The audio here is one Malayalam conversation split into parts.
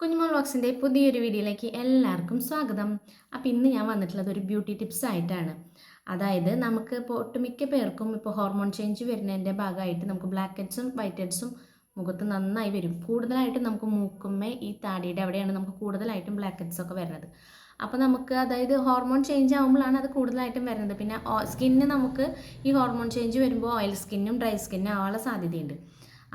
കുഞ്ഞുമോൾ വ്ളോഗ്സിന്റെ പുതിയൊരു വീഡിയോയിലേക്ക് എല്ലാവർക്കും സ്വാഗതം. അപ്പോൾ ഇന്ന് ഞാൻ വന്നിട്ടുള്ളത് ഒരു ബ്യൂട്ടി ടിപ്സ് ആയിട്ടാണ്. അതായത് നമുക്ക് ഇപ്പോൾ ഒട്ടുമിക്ക പേർക്കും ഇപ്പോൾ ഹോർമോൺ ചേഞ്ച് വരുന്നതിന്റെ ഭാഗമായിട്ട് നമുക്ക് ബ്ലാക്ക് ഹെഡ്സും വൈറ്റ് ഹെഡ്സും മുഖത്ത് നന്നായി വരും. കൂടുതലായിട്ടും നമുക്ക് മൂക്കുമ്മേ ഈ താടിയുടെ അവിടെയാണ് നമുക്ക് കൂടുതലായിട്ടും ബ്ലാക്ക് ഹെഡ്സ് ഒക്കെ വരുന്നത്. അപ്പോൾ നമുക്ക് അതായത് ഹോർമോൺ ചേഞ്ച് ആകുമ്പോഴാണ് അത് കൂടുതലായിട്ടും വരുന്നത്. പിന്നെ സ്കിന്നിന് നമുക്ക് ഈ ഹോർമോൺ ചേഞ്ച് വരുമ്പോൾ ഓയിൽ സ്കിന്നും ഡ്രൈ സ്കിന്നും ആവാനുള്ള സാധ്യതയുണ്ട്.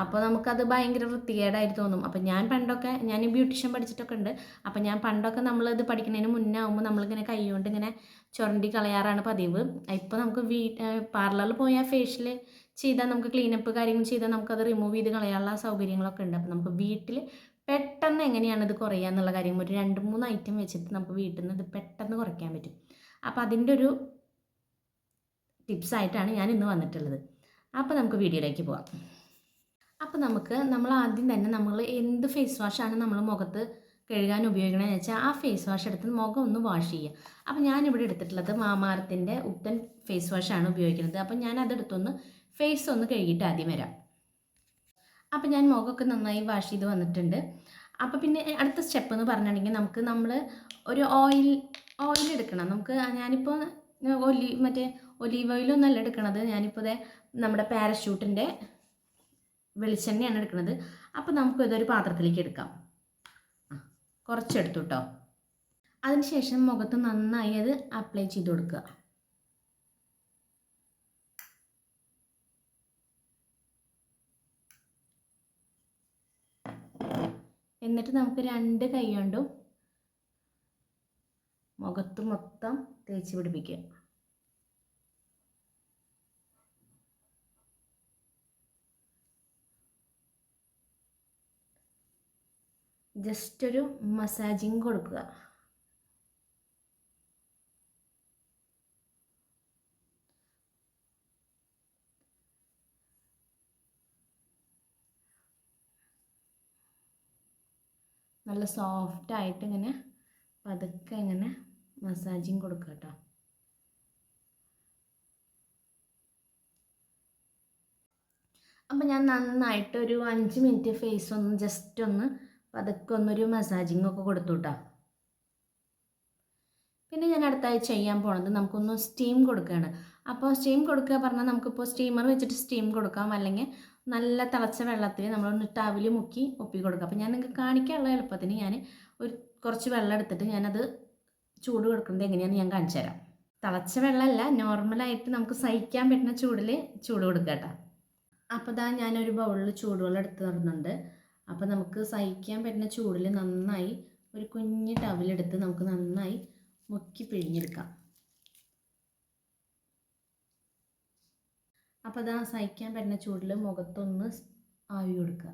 അപ്പോൾ നമുക്കത് ഭയങ്കര വൃത്തികേടായിട്ട് തോന്നും. അപ്പോൾ ഞാൻ പണ്ടൊക്കെ ഞാൻ ബ്യൂട്ടീഷ്യൻ പഠിച്ചിട്ടൊക്കെ ഉണ്ട്. അപ്പോൾ ഞാൻ പണ്ടൊക്കെ നമ്മളിത് പഠിക്കുന്നതിന് മുന്നേ ആകുമ്പോൾ നമ്മളിങ്ങനെ കൈ കൊണ്ട് ഇങ്ങനെ ചുരണ്ടി കളയാറാണ് പതിവ്. ഇപ്പോൾ നമുക്ക് വീ പാർലറിൽ പോയാൽ ഫേഷ്യൽ ചെയ്താൽ നമുക്ക് ക്ലീനപ്പ് കാര്യങ്ങൾ ചെയ്താൽ നമുക്കത് റിമൂവ് ചെയ്ത് കളയാനുള്ള സൗകര്യങ്ങളൊക്കെ ഉണ്ട്. അപ്പോൾ നമുക്ക് വീട്ടിൽ പെട്ടെന്ന് എങ്ങനെയാണ് ഇത് കുറയുക എന്നുള്ള കാര്യം ഒരു രണ്ട് മൂന്ന് ഐറ്റം വെച്ചിട്ട് നമുക്ക് വീട്ടിൽ നിന്ന് ഇത് പെട്ടെന്ന് കുറയ്ക്കാൻ പറ്റും. അപ്പോൾ അതിന്റെ ഒരു ടിപ്സായിട്ടാണ് ഞാൻ ഇന്ന് വന്നിട്ടുള്ളത്. അപ്പോൾ നമുക്ക് വീഡിയോയിലേക്ക് പോകാം അപ്പോൾ നമുക്ക് നമ്മൾ ആദ്യം തന്നെ നമ്മൾ എന്ത് ഫേസ് വാഷാണ് നമ്മൾ മുഖത്ത് കഴുകാൻ ഉപയോഗിക്കണമെന്ന് വെച്ചാൽ ആ ഫേസ് വാഷ് എടുത്ത് മുഖം ഒന്ന് വാഷ് ചെയ്യുക. അപ്പോൾ ഞാനിവിടെ എടുത്തിട്ടുള്ളത് മാമാരത്തിന്റെ ഉത്തൻ ഫേസ് വാഷാണ് ഉപയോഗിക്കുന്നത്. അപ്പോൾ ഞാൻ അതെടുത്തൊന്ന് ഫേസ് ഒന്ന് കഴുകിയിട്ട് ആദ്യം വരാം. അപ്പോൾ ഞാൻ മുഖമൊക്കെ നന്നായി വാഷ് ചെയ്ത് വന്നിട്ടുണ്ട്. അപ്പോൾ പിന്നെ അടുത്ത സ്റ്റെപ്പ് എന്ന് പറഞ്ഞിട്ടുണ്ടെങ്കിൽ നമുക്ക് നമ്മൾ ഒരു ഓയിൽ ഓയിൽ എടുക്കണം. നമുക്ക് ഞാനിപ്പോൾ ഒലി മറ്റേ ഒലീവ് ഓയിലൊന്നല്ല എടുക്കണത്. ഞാനിപ്പോൾ നമ്മുടെ പാരഷൂട്ടിന്റെ വെളിച്ചെണ്ണയാണ് എടുക്കുന്നത്. അപ്പോൾ നമുക്ക് ഇതൊരു പാത്രത്തിലേക്ക് എടുക്കാം. കുറച്ചെടുത്തു കേട്ടോ അതിനുശേഷം മുഖത്ത് നന്നായി അത് അപ്ലൈ ചെയ്ത് കൊടുക്കുക. എന്നിട്ട് നമുക്ക് രണ്ട് കൈ കൊണ്ടും മുഖത്ത് മൊത്തം തേച്ച് പിടിപ്പിക്കുക. ജസ്റ്റ് ഒരു മസാജിങ് കൊടുക്കുക. നല്ല സോഫ്റ്റ് ആയിട്ട് ഇങ്ങനെ പതുക്കെ ഇങ്ങനെ മസാജിങ് കൊടുക്കുക കേട്ടോ. അപ്പം ഞാൻ നന്നായിട്ട് ഒരു അഞ്ച് മിനിറ്റ് ഫേസ് ഒന്ന് ജസ്റ്റ് ഒന്ന് പതുക്കെ ഒന്നൊരു മസാജിങ് ഒക്കെ കൊടുത്തു പിന്നെ ഞാൻ അടുത്തായി ചെയ്യാൻ പോണത് നമുക്കൊന്ന് സ്റ്റീം കൊടുക്കുകയാണ് അപ്പോൾ സ്റ്റീം കൊടുക്കുക പറഞ്ഞാൽ നമുക്കിപ്പോൾ സ്റ്റീമർ വെച്ചിട്ട് സ്റ്റീം കൊടുക്കാം. അല്ലെങ്കിൽ നല്ല തിളച്ച വെള്ളത്തിൽ നമ്മളൊന്ന് ടവിൽ മുക്കി ഒപ്പി കൊടുക്കുക അപ്പോൾ ഞാൻ നിങ്ങൾക്ക് കാണിക്കാനുള്ള എളുപ്പത്തിന് ഞാൻ ഒരു കുറച്ച് വെള്ളം എടുത്തിട്ട് ഞാനത് ചൂട് കൊടുക്കുന്നത് എങ്ങനെയാണെന്ന് ഞാൻ കാണിച്ചു തരാം. തിളച്ച വെള്ളമല്ല നോർമലായിട്ട് നമുക്ക് സഹിക്കാൻ പറ്റുന്ന ചൂടിൽ ചൂട് കൊടുക്കുക കേട്ടോ അപ്പോൾ ഇതാ ഞാനൊരു ബൗളിൽ ചൂടുവെള്ളം എടുത്ത് തരുന്നുണ്ട് അപ്പോൾ നമുക്ക് സഹിക്കാൻ പറ്റുന്ന ചൂടിൽ നന്നായി ഒരു കുഞ്ഞ് ടവലെടുത്ത് നമുക്ക് നന്നായി മുക്കി പിഴിഞ്ഞെടുക്കാം. അപ്പോൾ അതാ സഹിക്കാൻ പറ്റുന്ന ചൂടിൽ മുഖത്തൊന്ന് ആവി കൊടുക്കുക.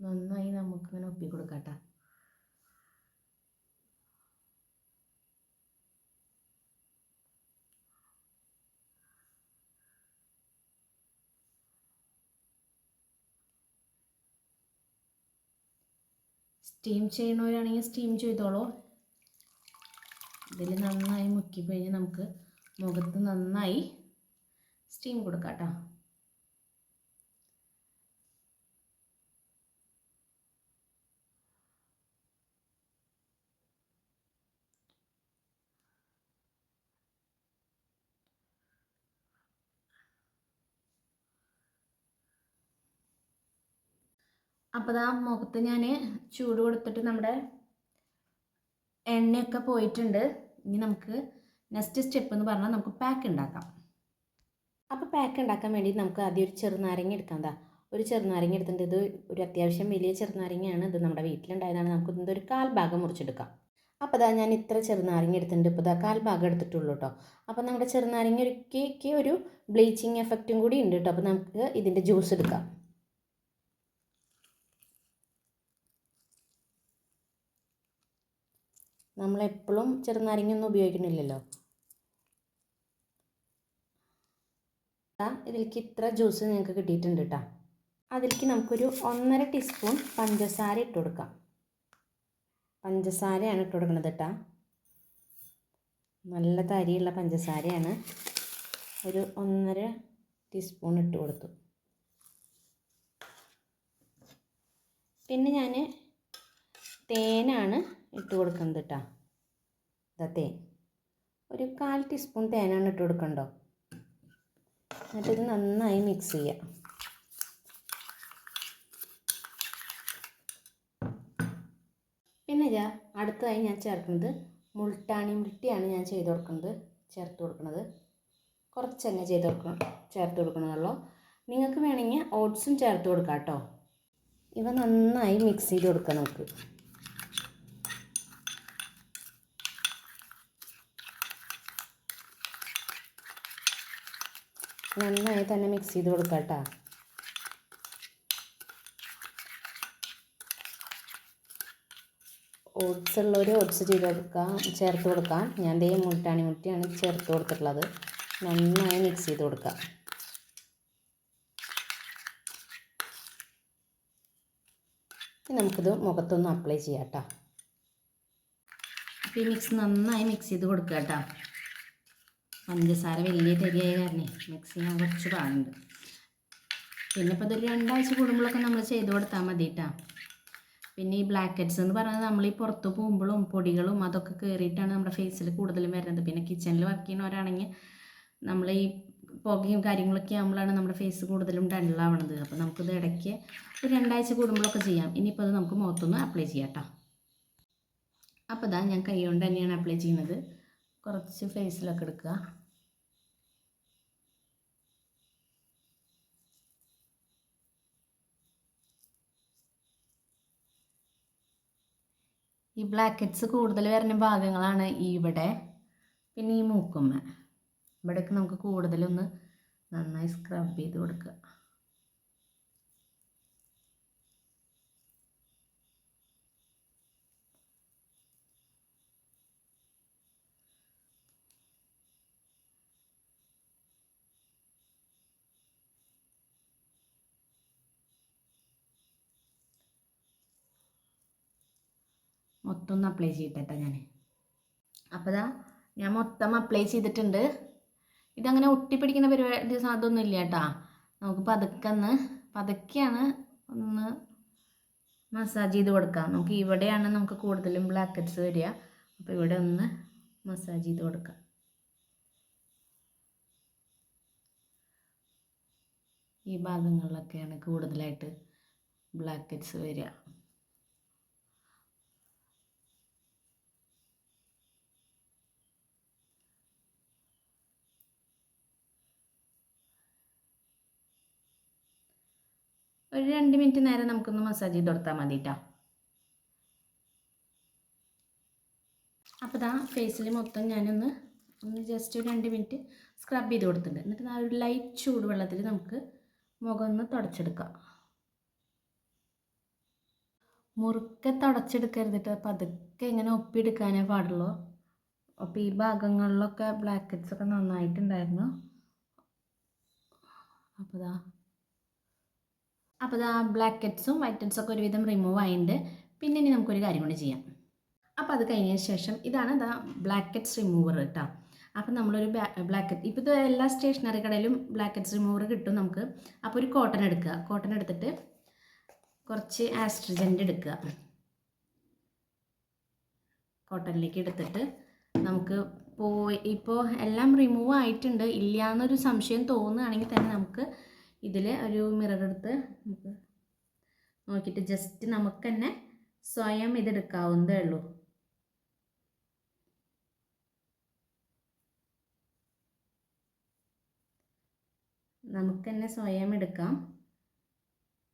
നന്നായി നമുക്കിങ്ങനെ ഒപ്പി കൊടുക്കാം കേട്ടോ സ്റ്റീം ചെയ്യണവരാണെങ്കിൽ സ്റ്റീം ചെയ്തോളൂ. ഇതിൽ നന്നായി മുക്കി കഴിഞ്ഞ് നമുക്ക് മുഖത്ത് നന്നായി സ്റ്റീം കൊടുക്കാം കേട്ടോ അപ്പോൾ ആ മുഖത്ത് ഞാൻ ചൂട് കൊടുത്തിട്ട് നമ്മുടെ എണ്ണയൊക്കെ പോയിട്ടുണ്ട്. ഇനി നമുക്ക് നെക്സ്റ്റ് സ്റ്റെപ്പ് എന്ന് പറഞ്ഞാൽ നമുക്ക് പാക്ക് ഉണ്ടാക്കാം. അപ്പോൾ പാക്ക് ഉണ്ടാക്കാൻ വേണ്ടി നമുക്ക് ആദ്യം ഒരു ചെറുനാരങ്ങ എടുക്കാം എന്താ ഒരു ചെറുനാരങ്ങ എടുത്തിട്ട് ഇത് ഒരു അത്യാവശ്യം വലിയ ചെറുനാരങ്ങയാണ് ഇത് നമ്മുടെ വീട്ടിലുണ്ടായതാണ്. നമുക്ക് ഇതിന്റെ ഒരു കാൽ ഭാഗം മുറിച്ചെടുക്കാം. അപ്പോൾ അതാ ഞാൻ ഇത്ര ചെറുനാരങ്ങ എടുത്തിട്ടുണ്ട്. ഇപ്പോൾ ഇതാ കാൽ ഭാഗം എടുത്തിട്ടുള്ളൂ കേട്ടോ അപ്പോൾ നമ്മുടെ ചെറുനാരങ്ങ ഒരു കേക്ക് ഒരു ബ്ലീച്ചിങ് എഫക്റ്റും കൂടി ഉണ്ട് കേട്ടോ അപ്പോൾ നമുക്ക് ഇതിന്റെ ജ്യൂസ് എടുക്കാം. നമ്മളെപ്പോഴും ചെറുനാരങ്ങ ഒന്നും ഉപയോഗിക്കുന്നില്ലല്ലോ ഇതിലേക്ക് ഇത്ര ജ്യൂസ് നിങ്ങൾക്ക് കിട്ടിയിട്ടുണ്ട് കേട്ടോ അതിലേക്ക് നമുക്കൊരു ഒന്നര ടീസ്പൂൺ പഞ്ചസാര ഇട്ട് കൊടുക്കാം. പഞ്ചസാരയാണ് ഇട്ട് കൊടുക്കുന്നത് കേട്ടോ നല്ല തരിയുള്ള പഞ്ചസാരയാണ്. ഒരു ഒന്നര ടീസ്പൂൺ ഇട്ട് കൊടുത്തു. പിന്നെ ഞാൻ തേനാണ് ഇട്ട് കൊടുക്കുന്നത് കേട്ടോ ഇതാ തേൻ. ഒരു കാൽ ടീസ്പൂൺ തേനാണ് ഇട്ട് കൊടുക്കണ്ടോ? എന്നിട്ടിത് നന്നായി മിക്സ് ചെയ്യുക പിന്നെ ഞാൻ അടുത്തതായി ഞാൻ ചേർക്കുന്നത് മുൾട്ടാണി മുട്ടിയാണ് ഞാൻ ചെയ്ത് കൊടുക്കുന്നത് ചേർത്ത് കൊടുക്കുന്നത്. കുറച്ച് തന്നെ ചെയ്ത് കൊടുക്കണം ചേർത്ത് കൊടുക്കണമല്ലോ. നിങ്ങൾക്ക് വേണമെങ്കിൽ ഓട്സും ചേർത്ത് കൊടുക്കാം കേട്ടോ ഇവ നന്നായി മിക്സ് ചെയ്ത് കൊടുക്കാം നമുക്ക്. നന്നായി തന്നെ മിക്സ് ചെയ്ത് കൊടുക്കാം കേട്ടോ ഓട്സ് ഉള്ളവർ ഓട്സ് ചെയ്ത് കൊടുക്കാം ചേർത്ത് കൊടുക്കാം. ഞാൻ ദേ മുട്ടാണി മുട്ടിയാണ് ചേർത്ത് കൊടുത്തിട്ടുള്ളത്. നന്നായി മിക്സ് ചെയ്ത് കൊടുക്കാം. നമുക്കിത് മുഖത്തൊന്ന് അപ്ലൈ ചെയ്യാം കേട്ടോ അപ്പോൾ ഈ മിക്സ് നന്നായി മിക്സ് ചെയ്ത് കൊടുക്കുക കേട്ടോ പഞ്ചസാര വലിയ തരിയായ കാരണേ മിക്സ് ചെയ്യാൻ കുറച്ച് പാടുണ്ട്. പിന്നെ ഇപ്പോൾ ഇതൊരു രണ്ടാഴ്ച കൂടുമ്പോഴൊക്കെ നമ്മൾ ചെയ്ത് കൊടുത്താൽ മതി കേട്ടോ പിന്നെ ഈ ബ്ലാക്ക് ഹെഡ്സ് എന്ന് പറയുന്നത് നമ്മൾ ഈ പുറത്ത് പോകുമ്പോഴും പൊടികളും അതൊക്കെ കയറിയിട്ടാണ് നമ്മുടെ ഫേസിൽ കൂടുതലും വരുന്നത്. പിന്നെ കിച്ചണിൽ വർക്ക് ചെയ്യുന്നവരാണെങ്കിൽ നമ്മൾ ഈ പുകയും കാര്യങ്ങളൊക്കെ ആകുമ്പോഴാണ് നമ്മുടെ ഫേസ് കൂടുതലും ഡള്ളാവണത് അപ്പോൾ നമുക്കിത് ഇടയ്ക്ക് ഒരു രണ്ടാഴ്ച കൂടുമ്പോഴൊക്കെ ചെയ്യാം. ഇനിയിപ്പോൾ അത് നമുക്ക് മുഖത്തൊന്ന് അപ്ലൈ ചെയ്യാം കേട്ടോ അപ്പോൾ ഇതാ ഞാൻ കൈ കൊണ്ട് തന്നെയാണ് അപ്ലൈ ചെയ്യുന്നത്. കുറച്ച് ഫേസിലൊക്കെ എടുക്കുക. ഈ ബ്ലാക്കറ്റ്സ് കൂടുതൽ വരുന്ന ഭാഗങ്ങളാണ് ഇവിടെ പിന്നെ ഈ മൂക്കുമ്മ. ഇവിടെയൊക്കെ നമുക്ക് കൂടുതലൊന്ന് നന്നായി സ്ക്രബ് ചെയ്ത് കൊടുക്കുക. മൊത്തം ഒന്ന് അപ്ലൈ ചെയ്യട്ടെ ഞാൻ അപ്പോൾ ഇതാ ഞാൻ മൊത്തം അപ്ലൈ ചെയ്തിട്ടുണ്ട്. ഇതങ്ങനെ ഒട്ടിപ്പിടിക്കുന്ന പരിപാടി അതൊന്നും ഇല്ല കേട്ടോ നമുക്ക് പതുക്കെന്ന് പതുക്കെയാണ് ഒന്ന് മസാജ് ചെയ്ത് കൊടുക്കാം. നമുക്ക് ഇവിടെയാണ് നമുക്ക് കൂടുതലും ബ്ലാക്ക് ഹെഡ്സ് വരിക. അപ്പോൾ ഇവിടെ ഒന്ന് മസാജ് ചെയ്ത് കൊടുക്കാം. ഈ ഭാഗങ്ങളിലൊക്കെയാണ് കൂടുതലായിട്ട് ബ്ലാക്ക് ഹെഡ്സ് വരിക. ഒരു രണ്ട് മിനിറ്റ് നേരം നമുക്കൊന്ന് മസാജ് ചെയ്ത് കൊടുത്താൽ മതി കേട്ടോ അപ്പോൾ ഇതാ ഫേസിൽ മൊത്തം ഞാനൊന്ന് ഒന്ന് ജസ്റ്റ് ഒരു രണ്ട് മിനിറ്റ് സ്ക്രബ് ചെയ്ത് കൊടുത്തിട്ടുണ്ട്. എന്നിട്ട് ആ ഒരു ലൈറ്റ് ചൂടുവെള്ളത്തിൽ നമുക്ക് മുഖം ഒന്ന് തുടച്ചെടുക്കാം. മുറുക്കെ തുടച്ചെടുക്കരുത് തുടച്ചെടുക്കരുതിട്ട് പതുക്കെ ഇങ്ങനെ ഒപ്പിയെടുക്കാനേ പാടുള്ളൂ. അപ്പോൾ ഈ ഭാഗങ്ങളിലൊക്കെ ബ്ലാക്ക് ഹെഡ്സ് ഒക്കെ നന്നായിട്ടുണ്ടായിരുന്നു. അപ്പോൾ ഇതാ അപ്പോൾ ആ ബ്ലാക്ക് ഹെഡ്സും വൈറ്റ് ഹെഡ്സും ഒക്കെ ഒരുവിധം റിമൂവ് ആയിട്ടുണ്ട് പിന്നെ ഇനി നമുക്കൊരു കാര്യം കൂടി ചെയ്യാം. അപ്പോൾ അത് കഴിഞ്ഞതിന് ശേഷം ഇതാണ് ദ ബ്ലാക്ക് ഹെഡ്സ് റിമൂവർ കേട്ടോ അപ്പോൾ നമ്മളൊരു ബ്ലാക്ക് ഹെഡ് ഇപ്പോൾ ഇത് എല്ലാ സ്റ്റേഷനറി കടയിലും ബ്ലാക്ക് ഹെഡ്സ് റിമൂവർ കിട്ടും നമുക്ക്. അപ്പോൾ ഒരു കോട്ടൺ എടുക്കുക. കോട്ടൺ എടുത്തിട്ട് കുറച്ച് ആസ്ട്രജന്റ് എടുക്കുക. കോട്ടണിലേക്ക് എടുത്തിട്ട് നമുക്ക് പോയി ഇപ്പോൾ എല്ലാം റിമൂവ് ആയിട്ടുണ്ട്. ഇല്ല എന്നൊരു സംശയം തോന്നുകയാണെങ്കിൽ തന്നെ നമുക്ക് ഇതിൽ ഒരു മിറർ എടുത്ത് നമുക്ക് നോക്കിയിട്ട് ജസ്റ്റ് നമുക്ക് തന്നെ സ്വയം ഇതെടുക്കാവുന്നതേ ഉള്ളൂ. നമുക്ക് തന്നെ സ്വയം എടുക്കാം.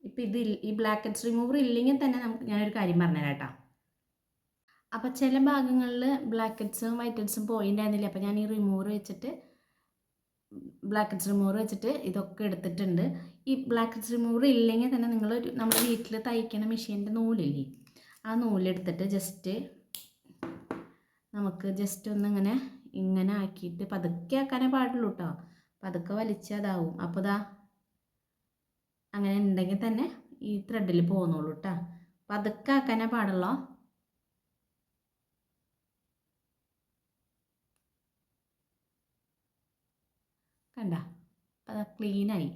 ഇപ്പം ഇത് ഈ ബ്ലാക്ക് ഹെഡ്സ് റിമൂവർ ഇല്ലെങ്കിൽ തന്നെ നമുക്ക് ഞാനൊരു കാര്യം പറഞ്ഞുതരാം കേട്ടോ. അപ്പോൾ ചില ഭാഗങ്ങളിൽ ബ്ലാക്ക് ഹെഡ്സും വൈറ്റ് ഹെഡ്സും പോയിണ്ടായിരുന്നില്ല അപ്പോൾ ഞാൻ ഈ റിമൂവർ വെച്ചിട്ട് ബ്ലാക്ക് ഹെഡ്സ് റിമൂവർ വെച്ചിട്ട് ഇതൊക്കെ എടുത്തിട്ടുണ്ട്. ഈ ബ്ലാക്ക് ഹെഡ്സ് റിമൂവർ ഇല്ലെങ്കിൽ തന്നെ നിങ്ങൾ നമ്മുടെ വീട്ടിൽ തയ്ക്കണ മെഷീന്റെ നൂലില്ലേ ആ നൂലെടുത്തിട്ട് ജസ്റ്റ് നമുക്ക് ജസ്റ്റ് ഒന്ന് ഇങ്ങനെ ഇങ്ങനെ ആക്കിയിട്ട് പതുക്കെ ആക്കാനേ പാടുള്ളൂ കേട്ടോ പതുക്കെ വലിച്ചതാവും അപ്പോൾ ഇതാ അങ്ങനെ ഉണ്ടെങ്കിൽ തന്നെ ഈ ത്രെഡിൽ പോകുന്നുള്ളൂ കേട്ടോ പതുക്കെ ആക്കാനേ പാടുള്ളൂ? കണ്ട? അത് ക്ലീനായി.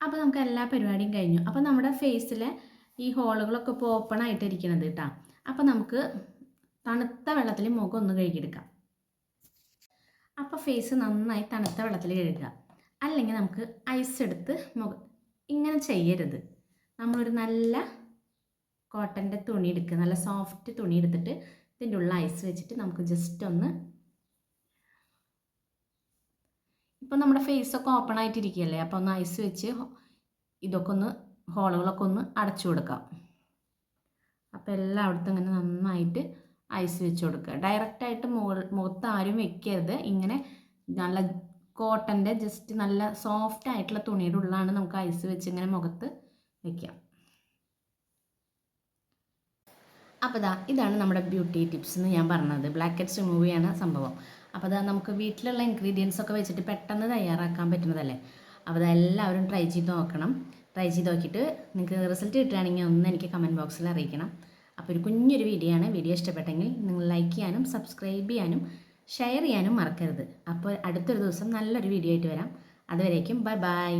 അപ്പോൾ നമുക്ക് എല്ലാ പരിപാടിയും കഴിഞ്ഞു. അപ്പോൾ നമ്മുടെ ഫേസിലെ ഈ ഹോളുകളൊക്കെ ഇപ്പോൾ ഓപ്പൺ ആയിട്ടിരിക്കണത് കേട്ടോ അപ്പോൾ നമുക്ക് തണുത്ത വെള്ളത്തിൽ മുഖം ഒന്ന് കഴുകിയെടുക്കാം. അപ്പോൾ ഫേസ് നന്നായി തണുത്ത വെള്ളത്തിൽ കഴുകുക. അല്ലെങ്കിൽ നമുക്ക് ഐസ് എടുത്ത് മുഖം ഇങ്ങനെ ചെയ്യരുത്. നമ്മളൊരു നല്ല കോട്ടന്റെ തുണി എടുക്കുക. നല്ല സോഫ്റ്റ് തുണി എടുത്തിട്ട് ഇതിന്റെ ഉള്ള ഐസ് വെച്ചിട്ട് നമുക്ക് ജസ്റ്റ് ഒന്ന് ഇപ്പം നമ്മുടെ ഫേസൊക്കെ ഓപ്പൺ ആയിട്ടിരിക്കുകയല്ലേ? അപ്പോൾ ഒന്ന് ഐസ് വെച്ച് ഇതൊക്കെ ഒന്ന് ഹോളുകളൊക്കെ ഒന്ന് അടച്ചു കൊടുക്കാം. അപ്പോൾ എല്ലായിടത്തും ഇങ്ങനെ നന്നായിട്ട് ഐസ് വെച്ച് കൊടുക്കുക. ഡയറക്റ്റായിട്ട് മുകൾ മുഖത്ത് ആരും വെക്കരുത്. ഇങ്ങനെ നല്ല കോട്ടന്റെ ജസ്റ്റ് നല്ല സോഫ്റ്റ് ആയിട്ടുള്ള തുണിയുടെ ഉള്ളിലാണ് നമുക്ക് ഐസ് വെച്ച് ഇങ്ങനെ മുഖത്ത് വെക്കാം അപ്പോൾ ഇതാ ഇതാണ് നമ്മുടെ ബ്യൂട്ടി ടിപ്സ് എന്ന് ഞാൻ പറഞ്ഞത്. ബ്ലാക്ക് ഹെഡ്സ് റിമൂവ് ചെയ്യണ സംഭവം. അപ്പോൾ അതാ നമുക്ക് വീട്ടിലുള്ള ഇൻഗ്രീഡിയൻസ് ഒക്കെ വെച്ചിട്ട് പെട്ടെന്ന് തയ്യാറാക്കാൻ പറ്റുന്നതല്ലേ? അപ്പോൾ അതെല്ലാവരും ട്രൈ ചെയ്ത് നോക്കണം. ട്രൈ ചെയ്ത് നോക്കിയിട്ട് നിങ്ങൾക്ക് റിസൾട്ട് കിട്ടുകയാണെങ്കിൽ ഒന്ന് എനിക്ക് കമന്റ് ബോക്സിൽ അറിയിക്കണം. അപ്പോൾ ഒരു കുഞ്ഞൊരു വീഡിയോ ആണ്. വീഡിയോ ഇഷ്ടപ്പെട്ടെങ്കിൽ നിങ്ങൾ ലൈക്ക് ചെയ്യാനും സബ്സ്ക്രൈബ് ചെയ്യാനും ഷെയർ ചെയ്യാനും മറക്കരുത്. അപ്പോൾ അടുത്തൊരു ദിവസം നല്ലൊരു വീഡിയോ ആയിട്ട് വരാം. അതുവരേക്കും ബൈ ബൈ